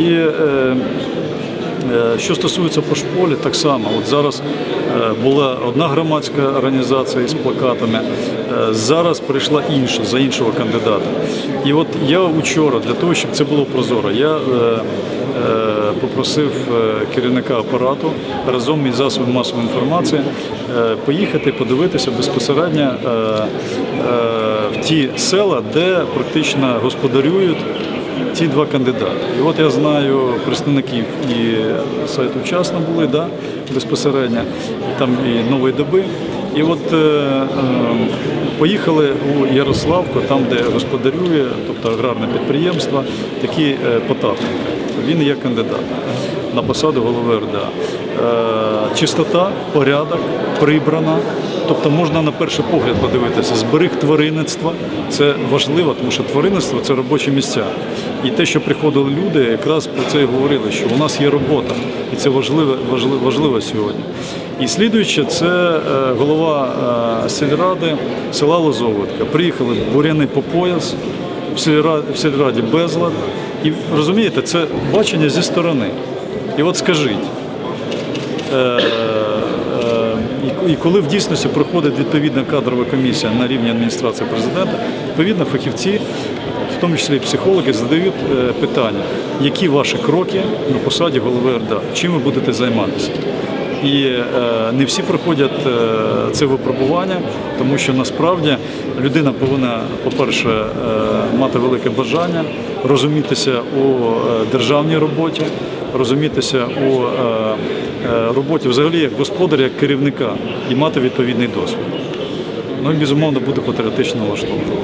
І е, Е, Що стосується по школі, так само. От зараз е, була одна громадська організація із плакатами, е, зараз прийшла інша за іншого кандидата. І от я вчора, для того, щоб це було прозоро, я е, попросив керівника апарату разом із засобами масової інформації поїхати подивитися безпосередньо в ті села, де практично господарюють ці два кандидати. І от я знаю представників і сайту вчасно були, да, безпосередньо, там і нової доби. І от е, е, поїхали у Ярославку, там, де господарює, тобто аграрне підприємство, такі е, Потапенко. Він є кандидат на посаду голови РДА. Е, чистота, порядок, прибрана. Тобто можна на перший погляд подивитися, зберіг тваринництва. Це важливо, тому що тваринництво це робочі місця. І те, що приходили люди, якраз про це і говорили, що у нас є робота, і це важливо, важливо, важливо сьогодні. І слідуюче, це е, голова е, сільради села Лозоватка. Приїхали буряни по пояс, в сільраді безлад. І розумієте, це бачення зі сторони. І от скажіть, е, е, і- коли в дійсності проходить відповідна кадрова комісія на рівні адміністрації президента, відповідно фахівці, в тому числі і психологи, задають е, питання, які ваші кроки на посаді голови РДА, чим ви будете займатися. І не всі проходять це випробування, тому що насправді людина повинна, по-перше, мати велике бажання розумітися у е, державній роботі, розумітися у е, е, роботі взагалі як господаря, як керівника і мати відповідний досвід. Ну і безумовно бути патріотично налаштованим.